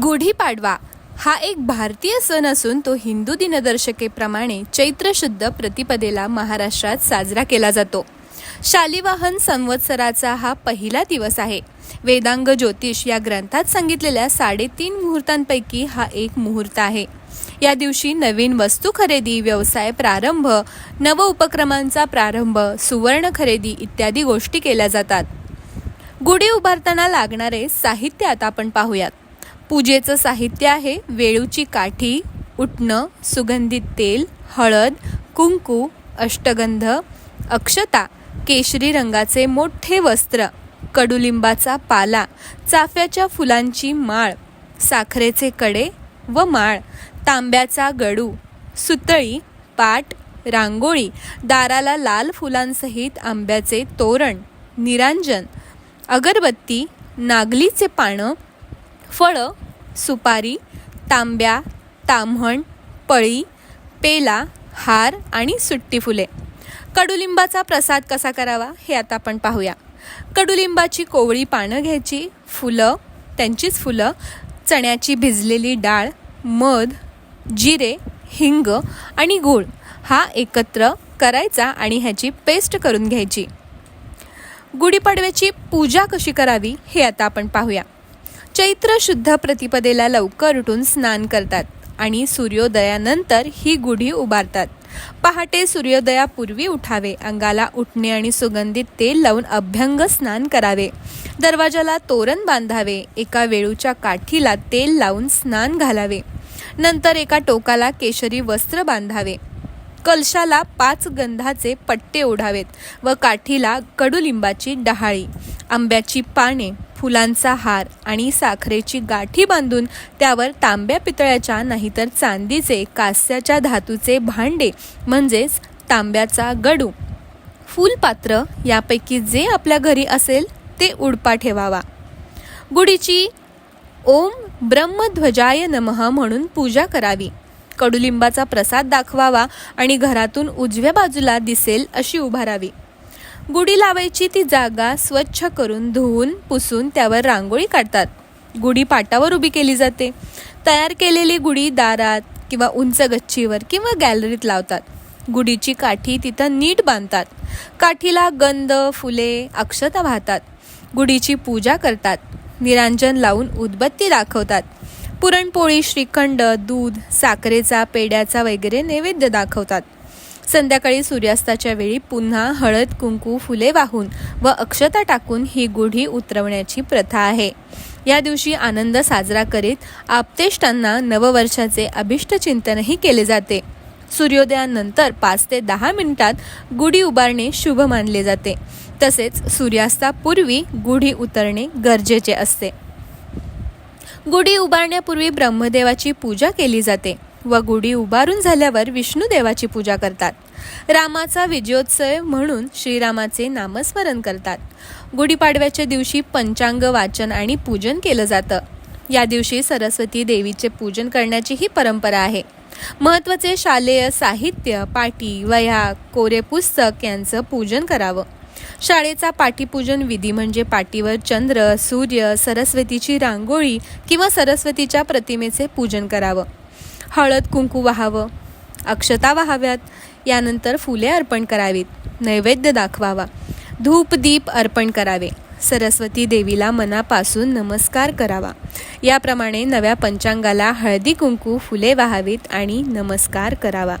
गुढीपाडवा हा एक भारतीय सण असून तो हिंदू दिनदर्शिकेप्रमाणे चैत्र शुद्ध प्रतिपदेला महाराष्ट्रात साजरा केला जातो. शालिवाहन संवत्सराचा हा पहिला दिवस आहे. वेदांग ज्योतिष या ग्रंथात सांगितलेल्या साडेतीन मुहूर्तांपैकी हा एक मुहूर्त आहे. या दिवशी नवीन वस्तू खरेदी व्यवसाय प्रारंभ नव उपक्रमांचा प्रारंभ सुवर्ण खरेदी इत्यादी गोष्टी केल्या जातात. गुढी उभारताना लागणारे साहित्य आता आपण पाहूयात. पूजेचं साहित्य आहे. वेळूची काठी उटणं सुगंधित तेल हळद कुंकू अष्टगंध अक्षता केशरी रंगाचे मोठे वस्त्र कडुलिंबाचा पाला चाफ्याच्या फुलांची माळ साखरेचे कडे व माळ तांब्याचा गडू सुतळी पाट रांगोळी दाराला लाल फुलांसहित आंब्याचे तोरण निरांजन अगरबत्ती नागलीचे पानं फळं सुपारी तांब्या ताम्हण पळी पेला हार आणि सुट्टी फुले. कडुलिंबाचा प्रसाद कसा करावा हे आता आपण पाहूया. कडुलिंबाची कोवळी पानं घ्यायची फुलं त्यांचीच फुलं चण्याची भिजलेली डाळ मध जिरे हिंग आणि गूळ हा एकत्र करायचा आणि ह्याची पेस्ट करून घ्यायची. गुढीपाडव्याची पूजा कशी करावी हे आता आपण पाहूया. चैत्र शुद्ध प्रतिपदेला लवकर उठून स्नान करतात आणि सूर्योदयानंतर ही गुढी उभारतात. पहाटे सूर्योदयापूर्वी उठावे अंगाला उठणे आणि सुगंधित तेल लावून अभ्यंग स्नान करावे. दरवाजाला तोरण बांधावे एका वेळूच्या काठीला तेल लावून स्नान घालावे. नंतर एका टोकाला केशरी वस्त्र बांधावे. कलशाला पाच गंधाचे पट्टे ओढावेत व काठीला कडुलिंबाची डहाळी आंब्याची पाने फुलांचा हार आणि साखरेची गाठी बांधून त्यावर तांब्या पितळ्याच्या नाहीतर चांदीचे कास्याच्या धातूचे भांडे म्हणजेच तांब्याचा गडू. फुलपात्र यापैकी जे आपल्या घरी असेल ते उडपा ठेवावा. गुढीची ओम ब्रह्मध्वजाय नमः म्हणून पूजा करावी. कडुलिंबाचा प्रसाद दाखवावा आणि घरातून उजव्या बाजूला दिसेल अशी उभारावी. गुढी लावायची ती जागा स्वच्छ करून धुवून पुसून त्यावर रांगोळी काढतात. गुढी पाटावर उभी केली जाते. तयार केलेली गुढी दारात किंवा उंच गच्चीवर किंवा गॅलरीत लावतात. गुढीची काठी तिथं नीट बांधतात. काठीला गंध फुले अक्षता वाहतात. गुढीची पूजा करतात. निरांजन लावून उदबत्ती दाखवतात. पुरणपोळी श्रीखंड दूध साखरेचा पेड्याचा वगैरे नैवेद्य दाखवतात. संध्याकाळी सूर्यास्ताच्या वेळी पुन्हा हळद कुंकू फुले वाहून व अक्षता टाकून ही गुढी उतरवण्याची प्रथा आहे. या दिवशी आनंद साजरा करीत आपतेष्टांना नववर्षाचे अभिष्ट चिंतनही केले जाते. सूर्योदयानंतर पाच ते दहा मिनिटात गुढी उभारणे शुभ मानले जाते. तसेच सूर्यास्तापूर्वी गुढी उतरणे गरजेचे असते. गुढी उभारण्यापूर्वी ब्रह्मदेवाची पूजा केली जाते. व गुढी उभारून झाल्यावर विष्णुदेवाची पूजा करतात. रामाचा विजयोत्सव म्हणून श्रीरामाचे नामस्मरण करतात. गुढीपाडव्याच्या दिवशी पंचांग वाचन आणि पूजन केलं जातं. या दिवशी सरस्वती देवीचे पूजन करण्याची ही परंपरा आहे. महत्त्वाचे शालेय साहित्य पाटी वह्या कोरे पुस्तक यांचं पूजन करावं. शाळेचा पाठीपूजन विधी म्हणजे पाटीवर चंद्र सूर्य सरस्वतीची रांगोळी किंवा सरस्वतीच्या प्रतिमेचे पूजन करावं. हळद कुंकू वाहावं. अक्षता वाहाव्यात. यानंतर फुले अर्पण करावीत. नैवेद्य दाखवावा. धूप दीप अर्पण करावे. सरस्वती देवीला मनापासून नमस्कार करावा. याप्रमाणे नव्या पंचांगाला हळदी कुंकू फुले वाहावीत आणि नमस्कार करावा.